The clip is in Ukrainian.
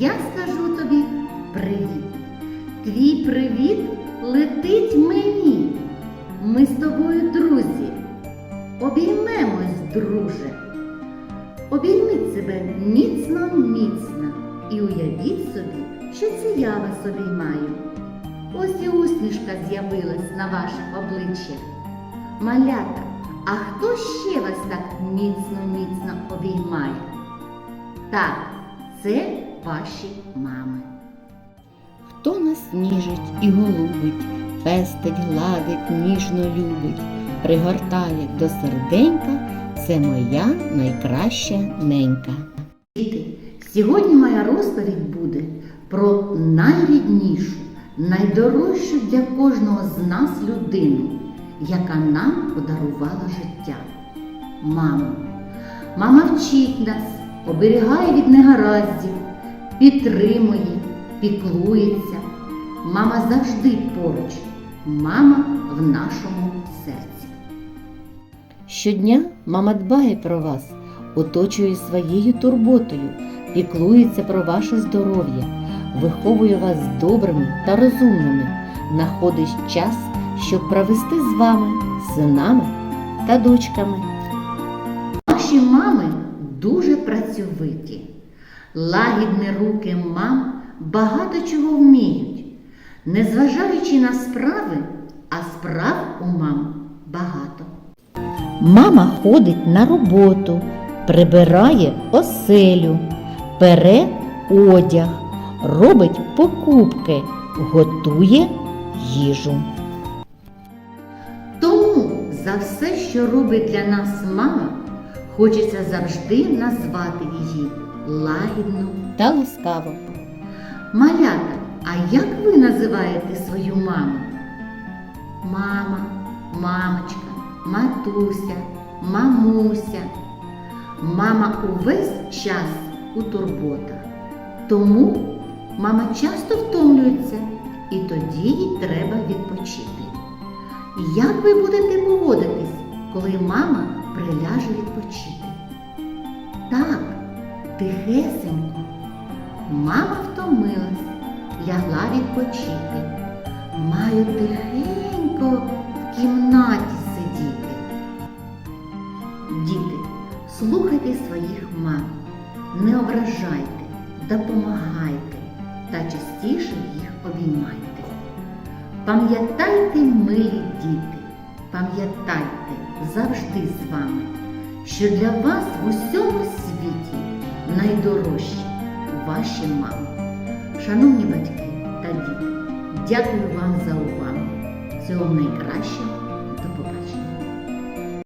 я скажу тобі привіт. Твій привіт летить мені. Ми з тобою друзі. Обіймемось, друже. Обійміть себе міцно, міцно і уявіть собі, що це я вас обіймаю. Ось і усмішка з'явилась на ваших обличчях. Малята, а хто ще вас так міцно, міцно обіймає? Так, це ваші мами. Хто нас ніжить і голубить, пестить, гладить, ніжно любить, пригортає до серденька, це моя найкраща ненька. Діти, сьогодні моя розповідь буде про найріднішу, найдорожчу для кожного з нас людину, яка нам подарувала життя. Мама. Мама вчить нас, оберігає від негараздів, підтримує, піклується. Мама завжди поруч. Мама в нашому серці. Щодня мама дбає про вас, оточує своєю турботою, піклується про ваше здоров'я, виховує вас добрими та розумними, знаходить час, щоб провести з вами, синами та дочками. Наші мами дуже працьовиті. Лагідні руки мам багато чого вміють. Незважаючи на справи, а справ у мам багато. Мама ходить на роботу, прибирає оселю, пере одяг, робить покупки, готує їжу. Тому за все, що робить для нас мама, хочеться завжди назвати її лагідно. Та ласкаво. Малята, а як ви називаєте свою маму? Мама, мамочка, матуся, мамуся. Мама увесь час у турботах. Тому мама часто втомлюється і тоді їй треба відпочити. Як ви будете поводитись, коли мама приляже відпочити? Так, тихесенько. Мама втомилась, лягла відпочити. Маю тихенько в кімнаті сидіти. Діти, слухайте своїх мам, не ображайте, допомагайте та частіше їх обіймайте. Пам'ятайте, милі пам'ятайте завжди з вами, що для вас в усьому світі найдорожчі ваші мами. Шановні батьки та діти, дякую вам за увагу. Всього найкращого